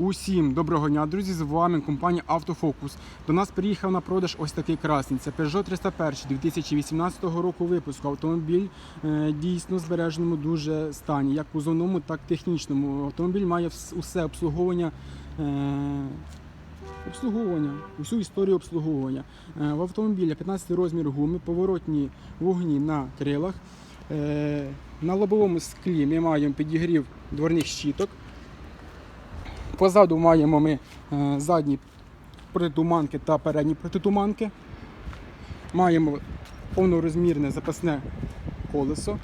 Усім доброго дня, друзі! З вами компанія Автофокус. До нас приїхав на продаж ось такий красний. Це Peugeot 301 2018 року випуску. Автомобіль е, дійсно збереженому дуже стані, як кузовному, так і технічному. Автомобіль має усе обслуговування. Е, Обслуговування, усю історію обслуговування. Е, В автомобілі 15 розмір гуми, поворотні вогні на крилах. На лобовому склі ми маємо підігрів дворних щіток. Позаду маємо ми е, задні протитуманки та передні протитуманки. Маємо повнорозмірне запасне колесо.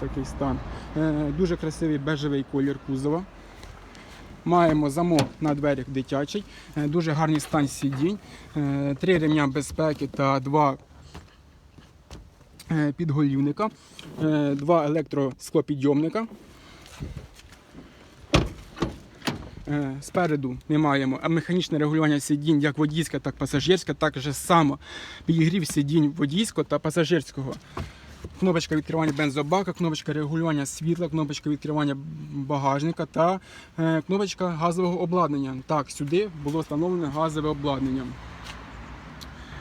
Такий стан. Е, Дуже красивий бежевий колір кузова. Маємо замок на дверях дитячий, Е, дуже гарний стан сидінь, три ремня безпеки та два підголівника, два електросклопідйомника. Е, Спереду ми маємо а механічне регулювання сидінь як водійське, так і пасажирське, також само підігрів сидінь водійського та пасажирського. Кнопочка відкривання бензобака, кнопочка регулювання світла, кнопочка відкривання багажника та е, кнопочка газового обладнання. Так, сюди було встановлене газове обладнання.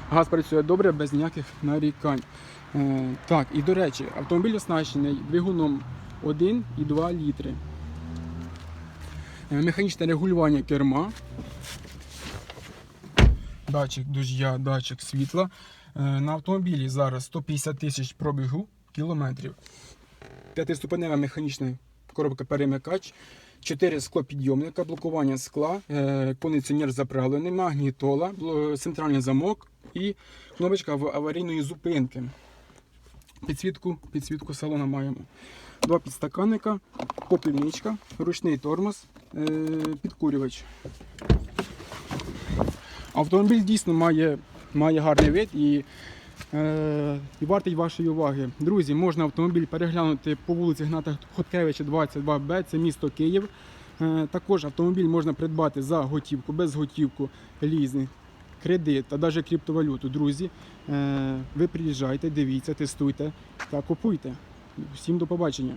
Газ працює добре, без ніяких нарікань. Е, так, і до речі, автомобіль оснащений двигуном 1 і 2 літри. Е, Механічне регулювання керма. Датчик дождя, датчик світла. Е, На автомобілі зараз 150 тисяч пробігу кілометрів. П'ятиступенева механічна коробка перемикач, 4 склопідйомника, блокування скла, е, кондиціонер заправлений, магнітола, центральний замок і кнопочка аварійної зупинки. Підсвітку, підсвітку салона маємо. Два підстаканника, попільничка, ручний тормоз, е, підкурювач. Автомобіль дійсно має, має гарний вид і, е, і вартий вашої уваги. Друзі, можна автомобіль переглянути по вулиці Гната Хоткевича 22Б, це місто Київ. Е, також автомобіль можна придбати за готівку, без готівку, лізинг, кредит та навіть криптовалюту. Друзі, е, ви приїжджайте, дивіться, тестуйте та купуйте. Всім до побачення.